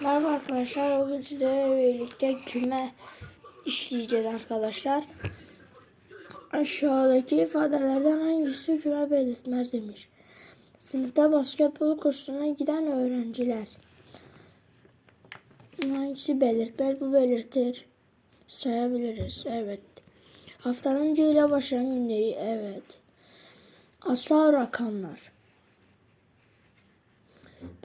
Merhaba arkadaşlar. Bugün sizlerle birlikte küme işleyeceğiz arkadaşlar. Aşağıdaki ifadelerden hangisi küme belirtmez demiş. Sınıfta basketbol kursuna giden öğrenciler. Hangisi belirtmez bu belirtir. Sayabiliriz. Evet. Haftanın C ile başlayan günleri. Evet. Asal rakamlar.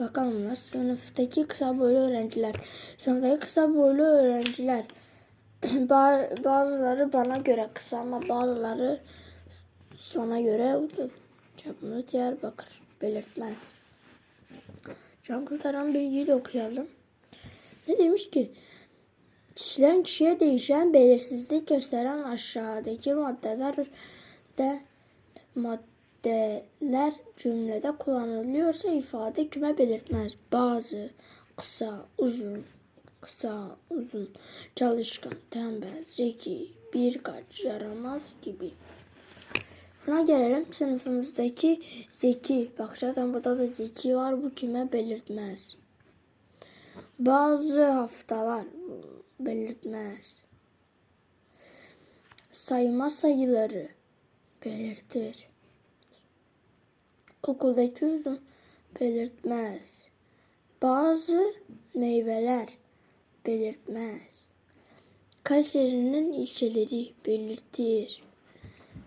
Bakalım nasıl sınıftaki kısa boylu öğrenciler. Sınıftaki kısa boylu öğrenciler. Ba- Bazıları bana göre kısa ama bazıları sana göre uzun. Cevabımız Diyarbakır. Belirtmez. Can kurtaran bilgiyi de okuyalım. Ne demiş ki? Kişiden kişiye değişen belirsizlik gösteren aşağıdaki maddeler de maddeler cümlede kullanılıyorsa ifade küme belirtmez. Bazı, kısa, uzun, kısa, uzun, çalışkan, tembel, zeki, birkaç, yaramaz gibi. Buna gelelim sınıfımızdaki zeki. Bak zaten burada da zeki var. Bu küme belirtmez. Bazı haftalar belirtmez. Sayma sayıları belirtir. Okuldaki uzun belirtmez. Bazı meyveler belirtmez. Kayseri'nin ilçeleri belirtir.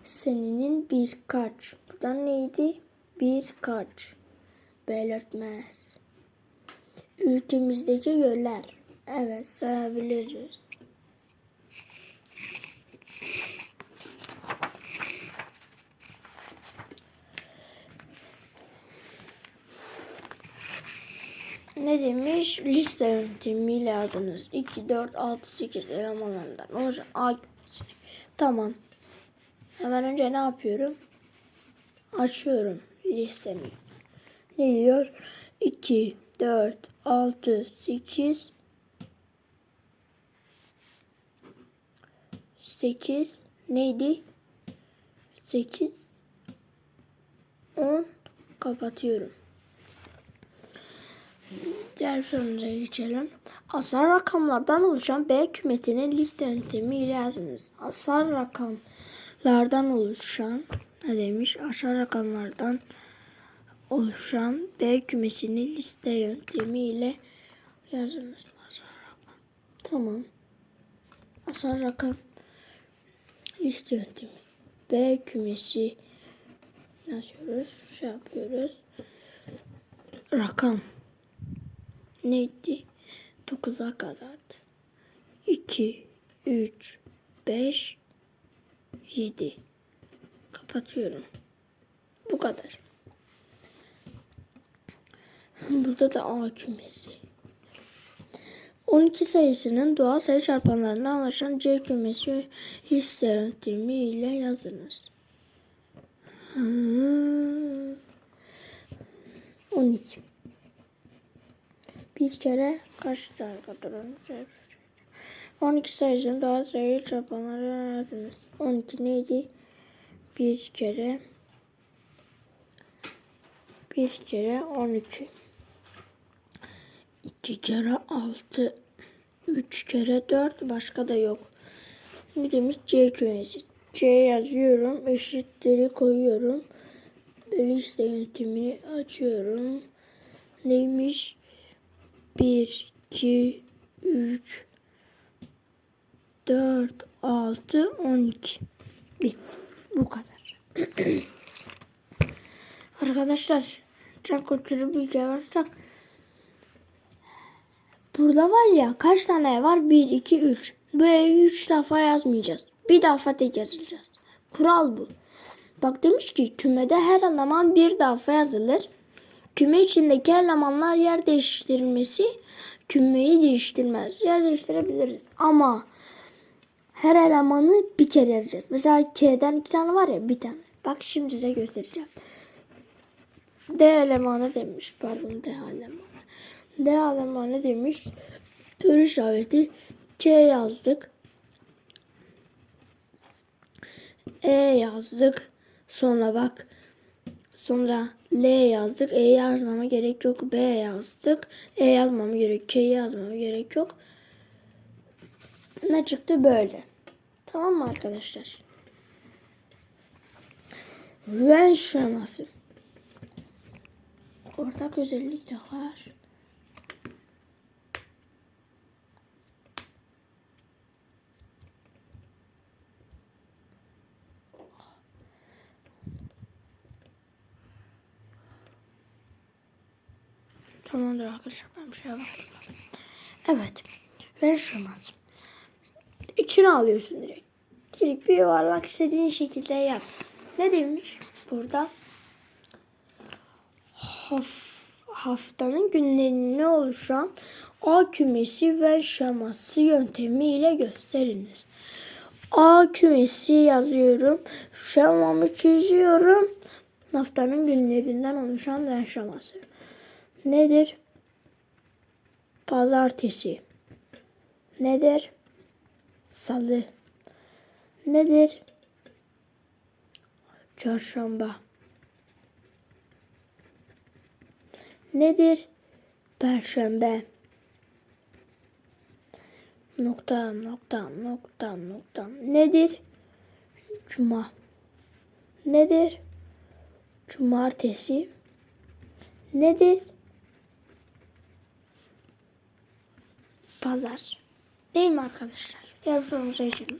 Seninin birkaç. Buradan neydi? Birkaç. Belirtmez. Ülkemizdeki göller. Evet sayabiliriz. Ne demiş? Liste yöntemiyle adınız. 2, 4, 6, 8 elemanlarından oluşan A. Tamam. Hemen önce ne yapıyorum? Açıyorum listemi. Ne diyor? 2, 4, 6, 8, 8 neydi? 8, 10 kapatıyorum. Diğer sorumuza geçelim. Asal rakamlardan oluşan B kümesinin liste yöntemiyle yazınız. Asal rakamlardan oluşan ne demiş? Asal rakamlardan oluşan B kümesini liste yöntemiyle yazınız. Asal rakam. Tamam. Asal rakam liste yöntemi. B kümesi yazıyoruz. Şey yapıyoruz. Rakam neydi? 9'a kadardı. 2, 3, 5, 7. Kapatıyorum. Bu kadar. Burada da A kümesi. 12 sayısının doğal sayı çarpanlarından oluşan C kümesi yöntemi ile yazınız. Hmm. 12. Bir kere kaç tane kadar 12 sayısının doğal sayı çarpanları yazınız. 12 neydi? Bir kere bir kere 12 2 kere 6 3 kere 4 başka da yok. Bir demiş C kümesi. C yazıyorum. Eşitleri koyuyorum. Liste yöntemini açıyorum. Neymiş? 1, 2, 3, 4, 6, 12. Bitti. Bu kadar. Arkadaşlar çok kültürü bilgi varsak burada var ya kaç tane var? 1, 2, 3. Böyle 3 defa yazmayacağız. Bir defa tek yazacağız. Kural bu. Bak demiş ki kümede her eleman bir defa yazılır. Küme içindeki elemanlar yer değiştirmesi kümeyi değiştirmez. Yer değiştirebiliriz ama her elemanı bir kere yazacağız. Mesela K'den iki tane var ya bir tane. Bak şimdi size göstereceğim. D elemanı demiş. Pardon D elemanı. D elemanı demiş. Soru işareti K yazdık. E yazdık. Sonra bak. Sonra L yazdık. E yazmama gerek yok. B yazdık. E yazmama gerek. K yazmama gerek yok. Ne çıktı böyle. Tamam mı arkadaşlar? Venn şeması. Ortak özellik de var. Tamamdır arkadaşlar ben bir şeye bakayım. Evet. Venn şeması. İçine alıyorsun direkt. Direkt bir yuvarlak istediğin şekilde yap. Ne demiş burada? Haf, haftanın günlerine oluşan A kümesi ve şeması yöntemiyle gösteriniz. A kümesi yazıyorum. Şemamı çiziyorum. Haftanın günlerinden oluşan ve şeması. Nedir? Pazartesi. Nedir? Salı. Nedir? Çarşamba. Nedir? Perşembe. Nokta nokta nokta nokta. Nedir? Cuma. Nedir? Cumartesi. Nedir? Pazar. Değil mi arkadaşlar? Diğer sorumuza geçelim.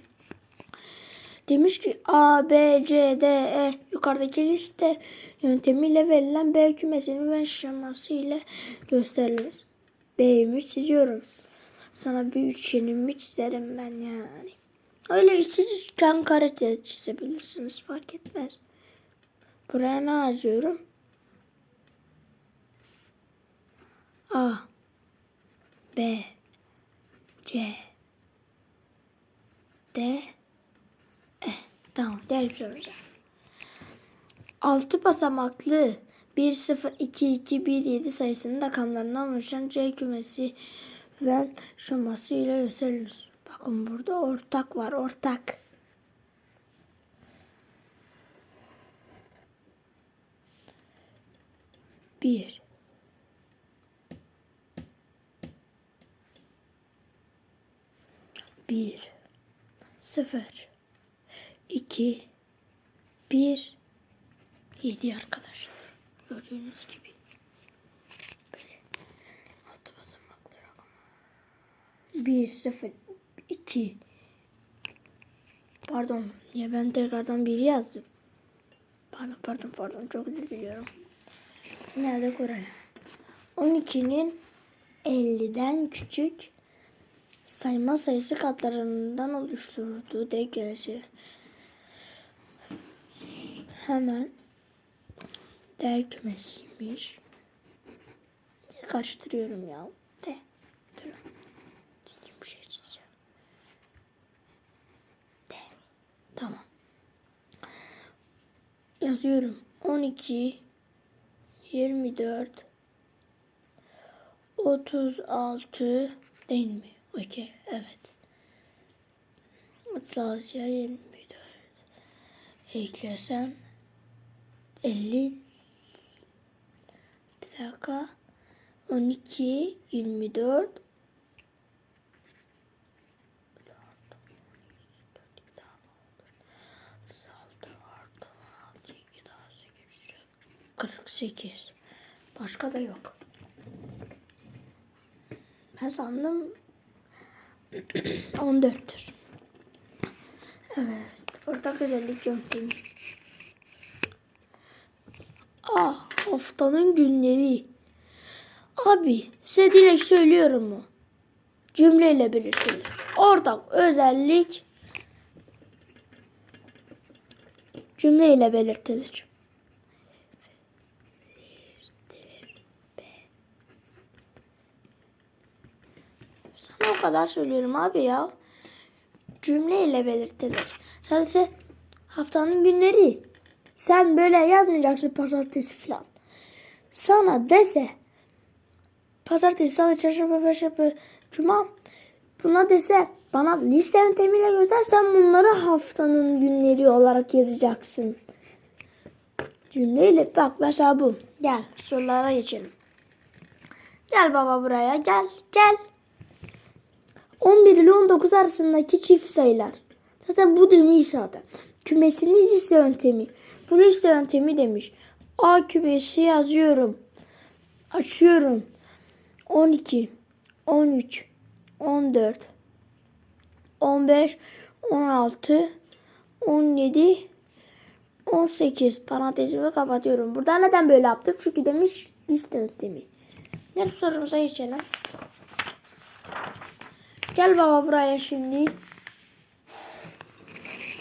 Demiş ki A, B, C, D, E yukarıdaki liste yöntemiyle verilen B kümesinin ve şeması ile gösterilir. B'yi çiziyorum. Sana bir üçgenimi çizerim ben yani. Öyle siz can kare de çizebilirsiniz fark etmez. Buraya ne yazıyorum? A B C D E Tamam gel soracağım. 6 basamaklı 1 0 2 2 1 7 sayısının rakamlarından oluşan C kümesi ve şeması ile gösterilir. Bakın burada ortak var ortak. Bir. Bir. Sıfır. iki, Bir. Yedi arkadaşlar. Gördüğünüz gibi. Böyle. Altı basamaklı rakam. Bir, sıfır, iki. Pardon. Ya ben tekrardan bir yazdım. Pardon pardon pardon. Çok özür diliyorum. Nerede Koray? 12'nin 50'den küçük sayma sayısı katlarından oluşturduğu dengesi. Hemen D kümesiymiş. Karıştırıyorum ya. D. Dur. Bir şey çizeceğim. D. Tamam. Yazıyorum. 12 24 36 değil mi? Okey, evet. 36 24 eklesem 50 bir dakika 12 24 48. Başka da yok. Ben sandım 14'tür. Evet. Ortak özellik yöntemi. Ah haftanın günleri. Abi size direkt söylüyorum mu? Cümleyle belirtilir. Ortak özellik cümleyle belirtilir. O kadar söylüyorum abi ya. Cümleyle belirtilir. Sadece haftanın günleri. Sen böyle yazmayacaksın pazartesi falan. Sana dese pazartesi, salı, çarşamba, perşembe, cuma buna dese bana liste yöntemiyle göster sen bunları haftanın günleri olarak yazacaksın. Cümleyle bak mesela bu. Gel sorulara geçelim. Gel baba buraya gel gel. 11 ile 19 arasındaki çift sayılar. Zaten bu demiş zaten. Kümesinin liste yöntemi. Bu liste yöntemi demiş. A kümesi yazıyorum. Açıyorum. 12, 13, 14, 15, 16, 17, 18 parantezimi kapatıyorum. Burada neden böyle yaptım? Çünkü demiş liste yöntemi. Gel sorumuza geçelim. Gel baba buraya şimdi.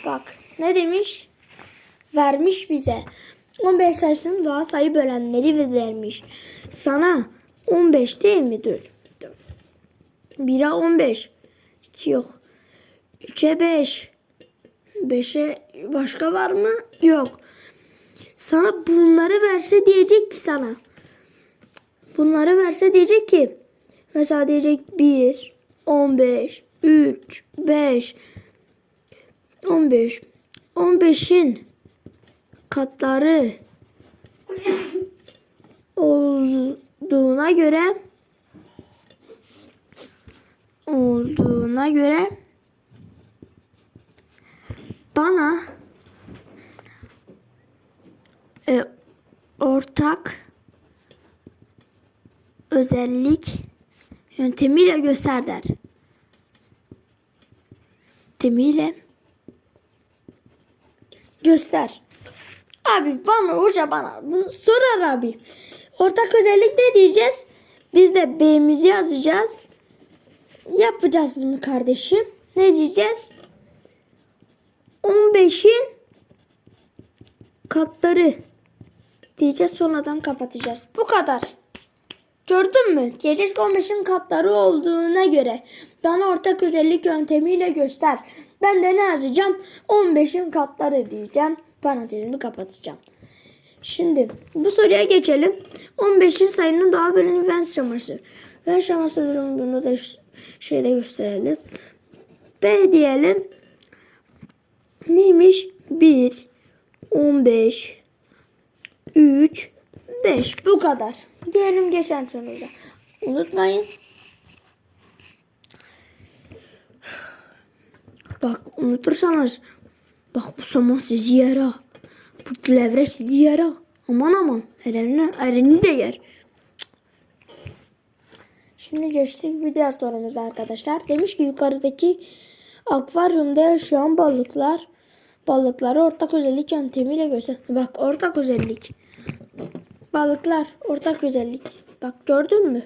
Bak ne demiş? Vermiş bize. 15 sayısının doğal sayı bölenleri vermiş. Sana 15 değil mi? Dur. 1'e 15. 2 yok. 3'e 5. 5'e başka var mı? Yok. Sana bunları verse diyecek ki sana. Bunları verse diyecek ki. Mesela diyecek 1, 15, 3, 5, 15. 15'in katları olduğuna göre olduğuna göre bana e, ortak özellik yöntemiyle göster der. Yöntemiyle göster. Abi bana hoca bana bunu sorar abi. Ortak özellik ne diyeceğiz? Biz de B'mizi yazacağız. Yapacağız bunu kardeşim. Ne diyeceğiz? 15'in katları diyeceğiz sonradan kapatacağız. Bu kadar. Gördün mü? Ki 15'in katları olduğuna göre bana ortak özellik yöntemiyle göster. Ben de ne yazacağım? 15'in katları diyeceğim. Parantezimi kapatacağım. Şimdi bu soruya geçelim. 15'in sayının doğal böleni ven şaması. Ven şaması durumunu da ş- şeyle gösterelim. B diyelim. Neymiş? 1, 15, 3, 5. Bu kadar. Diyelim geçen soruda. Unutmayın. Bak unutursanız bak bu somon sizi yer ha. Bu levrek sizi yer ha. Aman aman. Erenini, ereni de yer. Şimdi geçtik bir diğer sorumuza arkadaşlar. Demiş ki yukarıdaki akvaryumda yaşayan balıklar balıkları ortak özellik yöntemiyle göster. Bak ortak özellik. Balıklar ortak özellik. Bak gördün mü?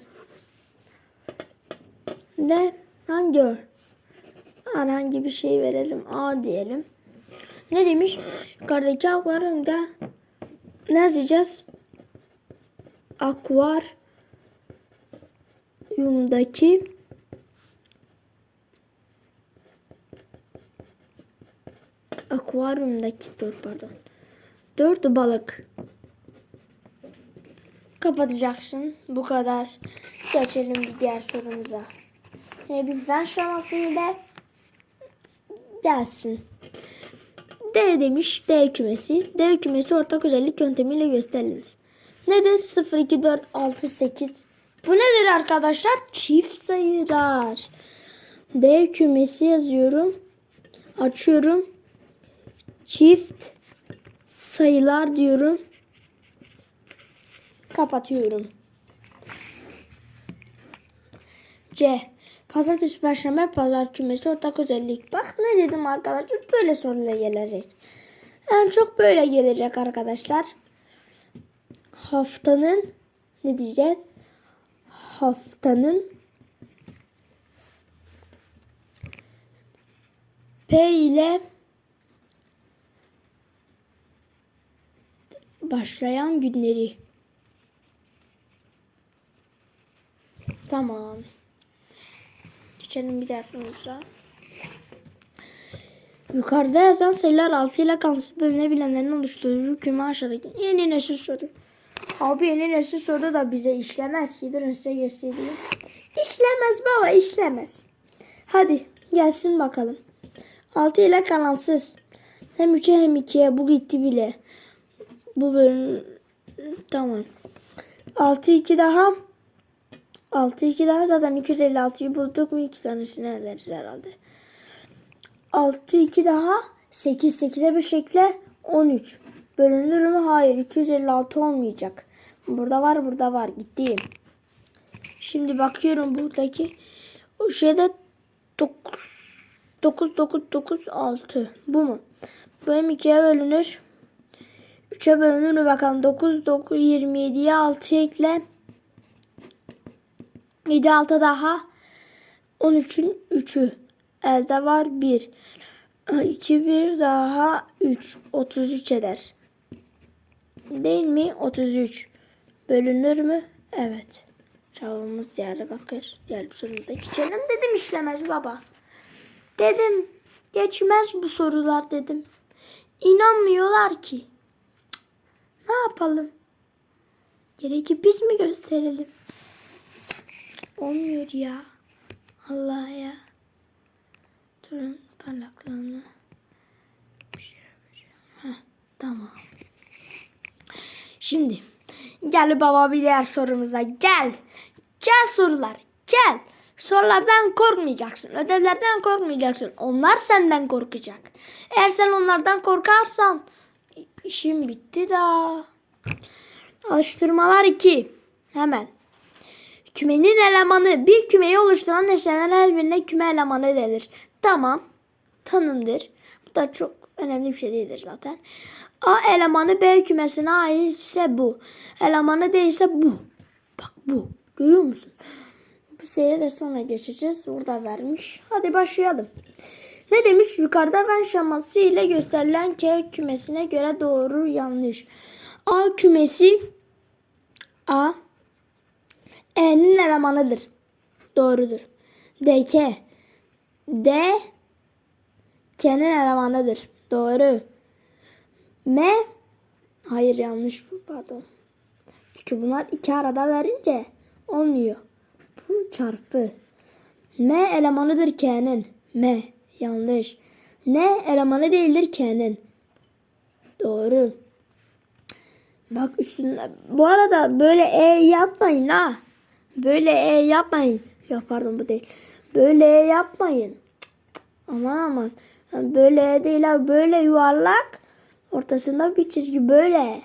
Ne? Hangi ör? Herhangi bir şey verelim. A diyelim. Ne demiş? Yukarıdaki akvaryumda ne yazacağız? Akvaryumdaki akvaryumdaki dur pardon. Dört balık. Kapatacaksın. Bu kadar. Geçelim bir diğer sorumuza. Yine bir fen şamasıyla gelsin. D demiş D kümesi. D kümesi ortak özellik yöntemiyle gösterilir. Nedir? 0, 2, 4, 6, 8. Bu nedir arkadaşlar? Çift sayılar. D kümesi yazıyorum. Açıyorum. Çift sayılar diyorum. Kapatıyorum. C. Pazartesi, Perşembe, Pazar kümesi ortak özellik. Bak ne dedim arkadaşlar. Böyle soruyla gelecek. En çok böyle gelecek arkadaşlar. Haftanın ne diyeceğiz? Haftanın P ile başlayan günleri. Tamam. Geçelim bir sorumuza. Yukarıda yazan sayılar 6 ile kalıtsız bölünebilenlerin oluşturduğu küme aşağıdaki yeni nesil soru. Abi yeni nesil soru da bize işlemez ki. Durun size göstereyim. İşlemez baba işlemez. Hadi gelsin bakalım. 6 ile kalansız. Hem 3'e hem 2'ye bu gitti bile. Bu bölüm tamam. 6 2 daha 6 2 daha zaten 256'yı bulduk mu iki tanesini ederiz herhalde. 6 2 daha 8 8'e bir şekle 13. Bölünür mü? Hayır. 256 olmayacak. Burada var burada var. Gittim. Şimdi bakıyorum buradaki o şeyde 9 9 9 9 6. Bu mu? Hem 2'ye bölünür. 3'e bölünür mü bakalım. 9 9 27'ye 6 ekle. 7 6 daha 13'ün 3'ü. Elde var 1. 2 1 daha 3. 33 eder. Değil mi? 33. Bölünür mü? Evet. Cevabımız diğer bakır. Diğer sorumuza geçelim dedim işlemez baba. Dedim geçmez bu sorular dedim. İnanmıyorlar ki. Cık, Ne yapalım? Gerekli biz mi gösterelim? Olmuyor ya. Allah ya. Durun parlaklığını. Bir şey yapacağım. Heh, tamam. Şimdi gel baba bir diğer sorumuza gel. Gel sorular gel. Sorulardan korkmayacaksın. Ödevlerden korkmayacaksın. Onlar senden korkacak. Eğer sen onlardan korkarsan işim bitti daha. Alıştırmalar 2. Hemen. Kümenin elemanı bir kümeyi oluşturan nesneler her birine küme elemanı denir. Tamam. Tanımdır. Bu da çok önemli bir şey değildir zaten. A elemanı B kümesine ait ise bu. Elemanı değilse bu. Bak bu. Görüyor musun? Bu şeye de sonra geçeceğiz. Burada vermiş. Hadi başlayalım. Ne demiş? Yukarıda ven şaması ile gösterilen K kümesine göre doğru yanlış. A kümesi A E'nin elemanıdır. Doğrudur. DK D K'nin elemanıdır. Doğru. M Hayır yanlış bu pardon. Çünkü bunlar iki arada verince olmuyor. Bu çarpı. M elemanıdır K'nin. M yanlış. N elemanı değildir K'nin. Doğru. Bak üstünde. Bu arada böyle E yapmayın ha. Böyle E yapmayın. Yok pardon bu değil. Böyle E yapmayın. Aman aman. Böyle E değil abi. Böyle yuvarlak. Ortasında bir çizgi böyle.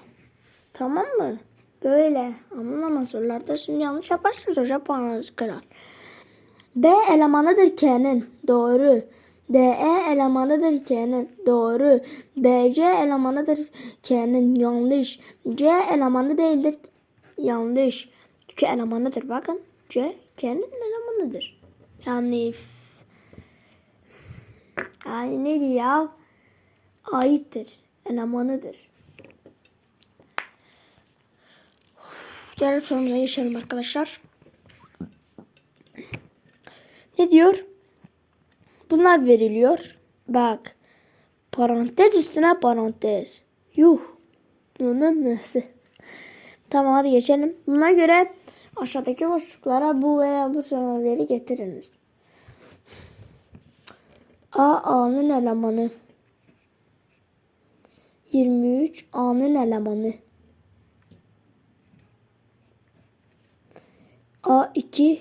Tamam mı? Böyle. Aman aman sorularda şimdi yanlış yaparsınız hocam puanınızı kırar. B elemanıdır K'nin. Doğru. DE elemanıdır K'nin. Doğru. BC elemanıdır K'nin. Yanlış. C elemanı değildir. Yanlış. Çünkü elemanıdır. Bakın. C K'nin elemanıdır. Yani yani neydi ya? Aittir. Elemanıdır. Diğer sorumuza geçelim arkadaşlar. Ne diyor? Bunlar veriliyor. Bak. Parantez üstüne parantez. Yuh. Bunun nasıl? Tamam hadi geçelim. Buna göre aşağıdaki boşluklara bu veya bu sözleri getiriniz. A A'nın elemanı. 23 A'nın elemanı. A2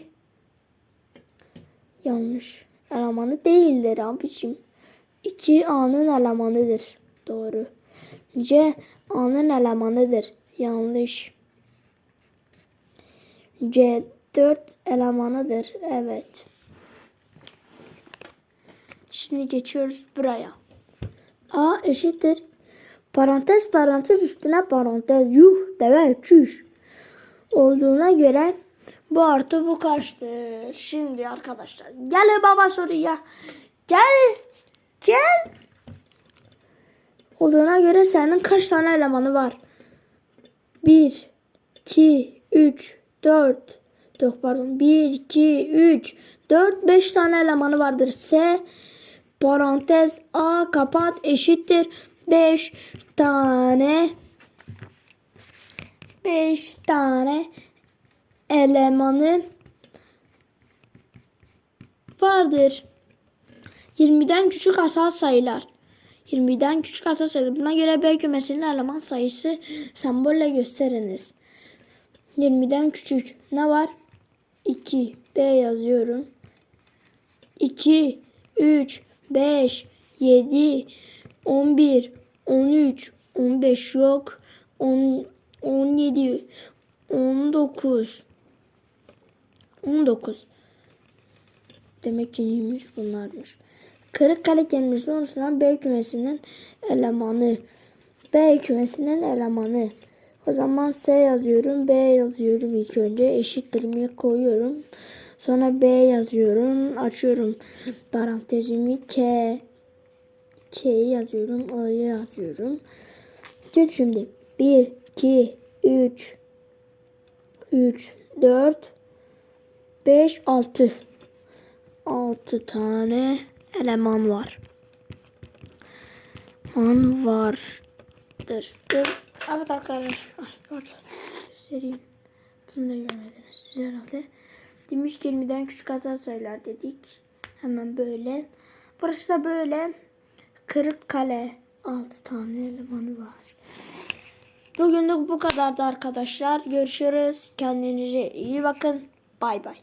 yanlış. Elemanı değildir abicim. 2 A'nın elemanıdır. Doğru. C A'nın elemanıdır. Yanlış. C 4 elemanıdır. Evet. Şimdi geçiyoruz buraya. A eşittir. Parantez parantez üstüne parantez. Yuh deve çüş. Olduğuna göre bu artı bu kaçtır? Şimdi arkadaşlar gel baba soruya. Gel. Gel. Olduğuna göre senin kaç tane elemanı var? 1, 2, 3, 4, yok pardon 1, 2, 3, 4, 5 tane elemanı vardır. S parantez A kapat eşittir 5 tane 5 tane elemanı vardır. 20'den küçük asal sayılar. 20'den küçük asal sayısı. Buna göre B kümesinin eleman sayısı sembolle gösteriniz. 20'den küçük ne var? 2 B yazıyorum. 2 3 5 7 11 13 15 yok. 10 17 19 19 Demek ki neymiş bunlarmış. Kırıkkale kelimesi oluşturan B kümesinin elemanı. B kümesinin elemanı. O zaman S yazıyorum. B yazıyorum ilk önce. Eşittirimi koyuyorum. Sonra B yazıyorum. Açıyorum parantezimi. K K'yi yazıyorum. A'yı yazıyorum. Gel şimdi. 1, 2, 3, 3, 4, 5, 6. 6 tane eleman var. Man vardır. Evet arkadaşlar. Pardon. Sereyim. Bunu da görmediniz siz herhalde. Demiş 20'den küçük hata sayılar dedik. Hemen böyle. Burası da böyle. Kırıkkale. 6 tane elemanı var. Bugünlük bu kadardı arkadaşlar. Görüşürüz. Kendinize iyi bakın. Bay bay.